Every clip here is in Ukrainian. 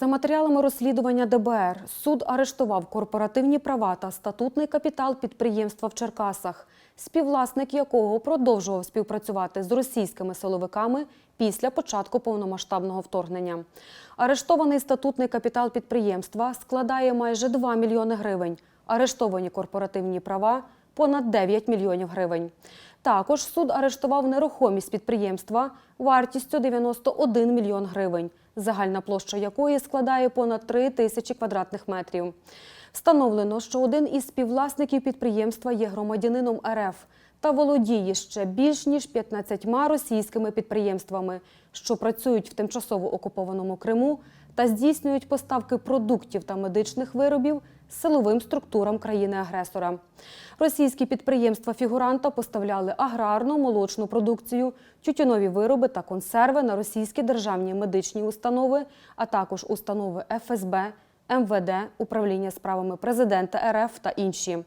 За матеріалами розслідування ДБР суд арештував корпоративні права та статутний капітал підприємства в Черкасах, співвласник якого продовжував співпрацювати з російськими силовиками після початку повномасштабного вторгнення. Арештований статутний капітал підприємства складає майже 2 мільйони гривень. Арештовані корпоративні права понад 9 мільйонів гривень. Також суд арештував нерухомість підприємства вартістю 91 мільйон гривень, загальна площа якої складає понад 3 тисячі квадратних метрів. Встановлено, що один із співвласників підприємства є громадянином РФ та володіє ще більш ніж 15 російськими підприємствами, що працюють в тимчасово окупованому Криму та здійснюють поставки продуктів та медичних виробів силовим структурам країни-агресора. Російські підприємства фігуранта поставляли аграрну, молочну продукцію, тютюнові вироби та консерви на російські державні медичні установи, а також установи ФСБ, МВД, управління справами президента РФ та інші.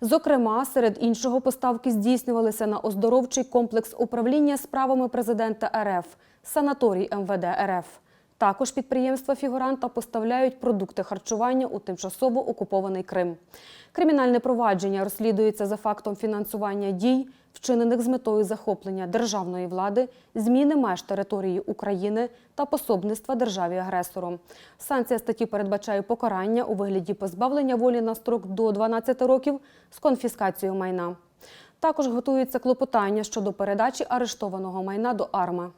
Зокрема, серед іншого поставки здійснювалися на оздоровчий комплекс управління справами президента РФ, санаторій МВД РФ. Також підприємства фігуранта поставляють продукти харчування у тимчасово окупований Крим. Кримінальне провадження розслідується за фактом фінансування дій, вчинених з метою захоплення державної влади, зміни меж території України та пособництва державі-агресору. Санкція статті передбачає покарання у вигляді позбавлення волі на строк до 12 років з конфіскацією майна. Також готується клопотання щодо передачі арештованого майна до АРМА.